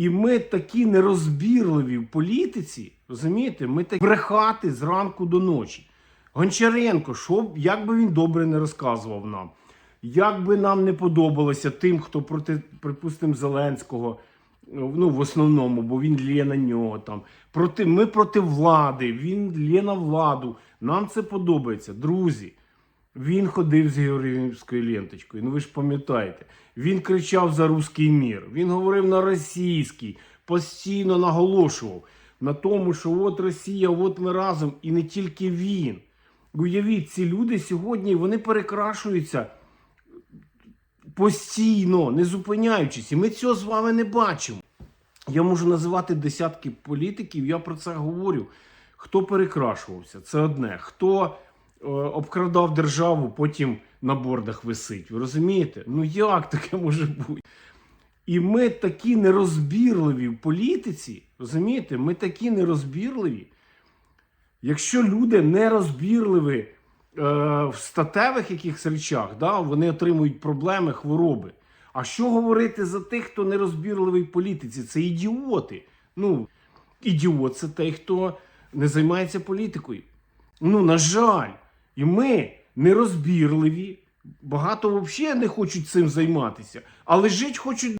І ми такі нерозбірливі в політиці, розумієте, ми такі брехати зранку до ночі. Гончаренко, що, як би він добре не розказував нам, як би нам не подобалося тим, хто проти, припустимо, Зеленського, ну, в основному, бо він лє на нього там. Проти, ми проти влади, він лє на владу. Нам це подобається. Друзі, він ходив з Георгіївською ленточкою. Ну ви ж пам'ятаєте. Він кричав за руський мір. Він говорив на російській, постійно наголошував на тому, що от Росія, от ми разом, і не тільки він. Уявіть, ці люди сьогодні вони перекрашуються постійно, не зупиняючись. І ми цього з вами не бачимо. Я можу називати десятки політиків, я про це говорю. Хто перекрашувався, це одне. Хто обкрадав державу, потім на бордах висить. Ви розумієте? Ну як таке може бути? І ми такі нерозбірливі в політиці, розумієте? Ми такі нерозбірливі. Якщо люди нерозбірливі е, в статевих якихось речах, да, вони отримують проблеми, хвороби. А що говорити за тих, хто нерозбірливий в політиці? Це ідіоти. Ну, ідіот це той, хто не займається політикою. Ну, на жаль, і ми нерозбірливі, багато взагалі не хочуть цим займатися, але жити хочуть.